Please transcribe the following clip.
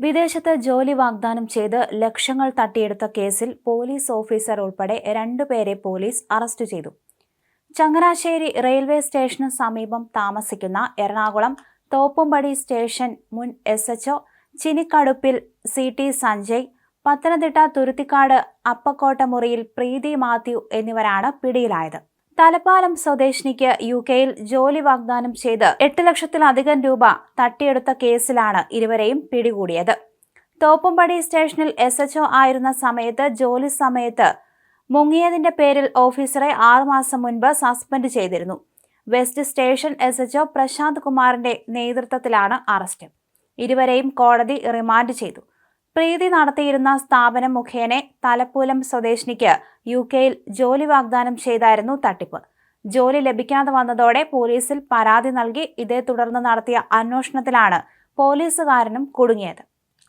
വിദേശത്ത് ജോലി വാഗ്ദാനം ചെയ്ത് ലക്ഷങ്ങൾ തട്ടിയെടുത്ത കേസിൽ പോലീസ് ഓഫീസർ ഉൾപ്പെടെ രണ്ടുപേരെ പോലീസ് അറസ്റ്റ് ചെയ്തു. ചങ്ങനാശ്ശേരി റെയിൽവേ സ്റ്റേഷന് സമീപം താമസിക്കുന്ന എറണാകുളം തോപ്പുംപടി സ്റ്റേഷൻ മുൻ എസ് എച്ച്ഒ ചിനിക്കടുപ്പിൽ സി ടി സഞ്ജയ് പത്തനംതിട്ട തുരുത്തിക്കാട് അപ്പക്കോട്ടമുറിയിൽ പ്രീതി മാത്യു എന്നിവരാണ് പിടിയിലായത്. തലപ്പാലം സ്വദേശിനിക്ക് യു കെയിൽ ജോലി വാഗ്ദാനം ചെയ്ത് എട്ട് ലക്ഷത്തിലധികം രൂപ തട്ടിയെടുത്ത കേസിലാണ് ഇരുവരെയും പിടികൂടിയത്. തോപ്പുംപടി സ്റ്റേഷനിൽ എസ് എച്ച്ഒ ആയിരുന്ന സമയത്ത് ജോലി സമയത്ത് മുങ്ങിയതിന്റെ പേരിൽ ഓഫീസറെ ആറുമാസം മുൻപ് സസ്പെൻഡ് ചെയ്തിരുന്നു. West station S HO Prashanth കുമാറിന്റെ നേതൃത്വത്തിലാണ് അറസ്റ്റ്. ഇരുവരെയും കോടതി റിമാൻഡ് ചെയ്തു. പ്രീതി നടത്തിയിരുന്ന സ്ഥാപനം മുഖേന തലപ്പൂലം സ്വദേശിനിക്ക് യു കെയിൽ ജോലി വാഗ്ദാനം ചെയ്തായിരുന്നു തട്ടിപ്പ്. ജോലി ലഭിക്കാതെ വന്നതോടെ പോലീസിൽ പരാതി നൽകി ഇതേ തുടർന്ന് നടത്തിയ അന്വേഷണത്തിലാണ് പോലീസുകാരനും കുടുങ്ങിയത്.